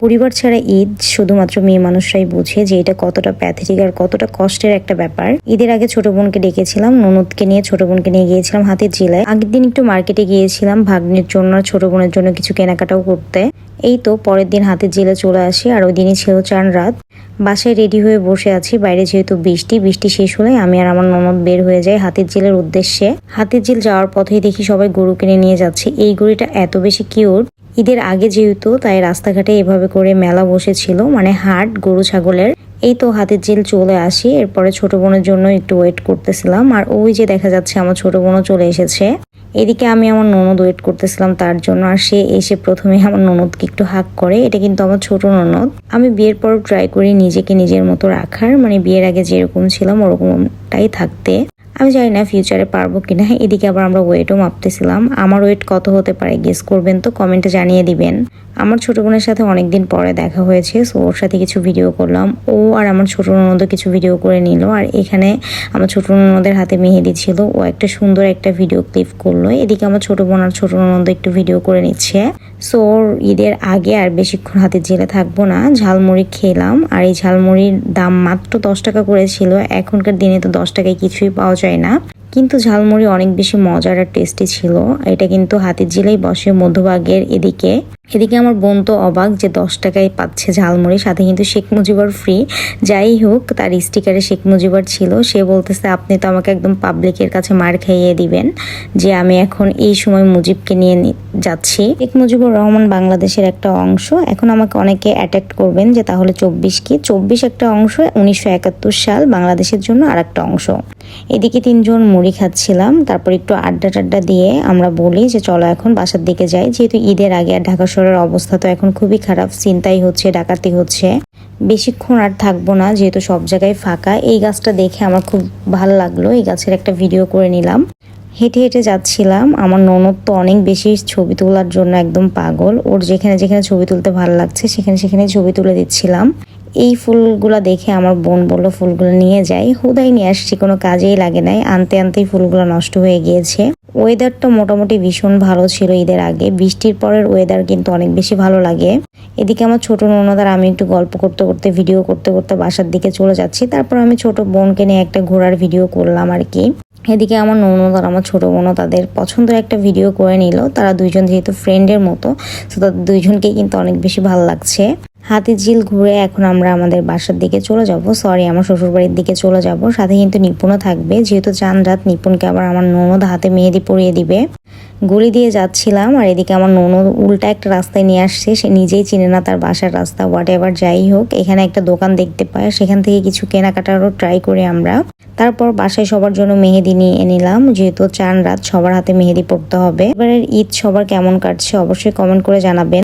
পরিবার ছাড়া ঈদ শুধুমাত্র মেয়ে মানুষরাই বুঝে যে এটা কতটা প্যাথেটিক আর কতটা কষ্টের একটা ব্যাপার। ঈদের আগে ছোট বোনকে ডেকেছিলাম, ননদকে নিয়ে ছোট বোনকে নিয়ে গিয়েছিলাম হাতের জেলায় আগের দিন একটু মার্কেটে গিয়েছিলাম, ভাগ্নের জন্য আর ছোট বোনের জন্য কিছু কেনাকাটাও করতে। এই তো পরের দিন হাতের জেলে চলে আসি আর ওই দিনই ছিল চান রাত। বাসায় রেডি হয়ে বসে আছি, বাইরে যেহেতু বৃষ্টি বৃষ্টি শেষ হলে আমি আর আমার ননদ বের হয়ে যাই হাতের জেলের উদ্দেশ্যে। হাতের জেল যাওয়ার পথেই দেখি সবাই গরু কিনে নিয়ে যাচ্ছে। এই গরুটা এত বেশি কিউট ঈদের আগে যেহেতু, তাই রাস্তাঘাটে এভাবে করে মেলা বসেছিল মানে হাট, গরু ছাগলের। এই তো হাতের জেল চলে আসি, এরপরে ছোট বোনের জন্য একটু ওয়েট করতেছিলাম, আর ওই যে দেখা যাচ্ছে আমার ছোট বোনও চলে এসেছে। এদিকে আমি আমার ননদ ওয়েট করতেছিলাম তার জন্য, আর সে এসে প্রথমে আমার ননদকে একটু হাক করে, এটা কিন্তু আমার ছোট ননদ। আমি বিয়ের পর ট্রাই করি নিজেকে নিজের মতো রাখার মানে বিয়ের আগে যেরকম ছিলাম, ওরকমটাই থাকতে। আমি জানি না ফিউচারে পারব কিনা। এদিকে আবার আমরা ওয়েটও মাপতেছিলাম। আমার ওয়েট কত হতে পারে গেস করবেন তো? কমেন্টে জানিয়ে দিবেন। আমার ছোট বোনের সাথে অনেকদিন পরে দেখা হয়েছে সো ওর সাথে কিছু ভিডিও করলাম। ও আর আমার ছোট ননদও কিছু ভিডিও করে নিল। আর এখানে আমার ছোট ননদের হাতে মেহেদি ছিল। ও একটা সুন্দর একটা ভিডিও ক্লিপ করল। এদিকে আমার ছোট বোন আর ছোট ননদ একটু ভিডিও করে নিচ্ছে। সো ঈদের আগে আর বেশিক্ষণ হাতে জেলে থাকব না। ঝালমুড়ি খেলাম, আর এই ঝালমুড়ির দাম মাত্র দশ টাকা করেছিল এখনকার দিনে তো দশ টাকায় কিছুই পাওয়া যায় না। কিন্তু ঝালমুড়ি অনেক বেশি মজার আর টেস্টি ছিল। এটা কিন্তু হাতির জেলেই বসে। মধ্যভাগের এদিকে এদিকে আমার বোন তো অবাক যে দশ টাকায় পাচ্ছে ঝালমুড়ি, সাথে কিন্তু শেখ মুজিবর ফ্রি যাই হোক, তার স্টিকারে শেখ মুজিবর ছিল। সে বলতেছে, আপনি তো আমাকে একদম পাবলিকের কাছে মার খাইয়ে দিবেন যে আমি এখন এই সময় মুজিবকে নিয়ে যাচ্ছি। শেখ মুজিবুর রহমান বাংলাদেশের একটা অংশ। এখন আমাকে অনেকে অ্যাটাক করবেন যে তাহলে চব্বিশ কি? চব্বিশ একটা অংশ, উনিশশো একাত্তর সাল বাংলাদেশের জন্য আর একটা অংশ। এদিকে তিনজন মুড়ি খাচ্ছিলাম। তারপর একটু আড্ডা টাড্ডা দিয়ে আমরা বলি যে, চলো এখন বাসার দিকে যাই। যেহেতু ঈদের আগে আর ঢাকা শহরের অবস্থা তো এখন খুবই খারাপ, চিন্তাই হচ্ছে, ডাকাতি হচ্ছে। বেশিক্ষণ আর থাকব না, যেহেতু সব জায়গায় ফাঁকা। এই গাছটা দেখে আমার খুব ভালো লাগল, এই গাছের একটা ভিডিও করে নিলাম। হেঁটে হেঁটে যাচ্ছিলাম। আমার ননদ তো অনেক বেশি ছবি তোলার জন্য একদম পাগল। ওর যেখানে যেখানে ছবি তুলতে ভালো লাগছে, সেখানে সেখানে ছবি তুলে দিচ্ছিলাম। এই ফুলগুলো দেখে আমার বোন বলল, ফুলগুলো নিয়ে যাই। হুদাই নিয়ে আসছি, কোনো কাজেই লাগে নাই। আনতে আনতেই ফুলগুলো নষ্ট হয়ে গিয়েছে। ওয়েদারটা মোটামুটি ভীষণ ভালো ছিল ঈদের আগে। বৃষ্টির পরের ওয়েদার কিন্তু অনেক বেশি ভালো লাগে। এদিকে আমার ছোট ননদার, আমি একটু গল্প করতে করতে ভিডিও করতে করতে বাসার দিকে চলে যাচ্ছি। তারপর আমি ছোট বোনকে নিয়ে একটা ঘোরার ভিডিও করলাম আর কি। এদিকে আমার ননদ আর আমার ছোট বোনও তাদের পছন্দের একটা ভিডিও করে নিল। তারা দুইজন যেহেতু ফ্রেন্ডের মতো, তো তাদের দুইজনকেই কিন্তু অনেক বেশি ভালো লাগছে। হাতির ঝিল ঘুরে এখন আমরা আমাদের বাসার দিকে চলে যাব। সরি আমার শ্বশুরবাড়ির দিকে চলে যাব। সাথে কিন্তু নিপুণও থাকবে। যেহেতু চান রাত নিপুণকে আবার আমার ননদ হাতে মেহেদি পরিয়ে দিবে। গলি দিয়ে যাচ্ছিলাম আর এদিকে আমার ননদ উল্টা একটা রাস্তায় নিয়ে আসছে। সে নিজেই চিনে না তার বাসার রাস্তা। হোয়াট এভার যাই হোক, এখানে একটা দোকান দেখতে পায়। সেখান থেকে কিছু কেনাকাটারও ট্রাই করি আমরা। তারপর বাসায় সবার জন্য মেহেদি নিয়ে নিলাম। যেহেতু চান রাত সবার হাতে মেহেদি পড়তে হবে। এবারের ঈদ সবার কেমন কাটছে অবশ্যই কমেন্ট করে জানাবেন।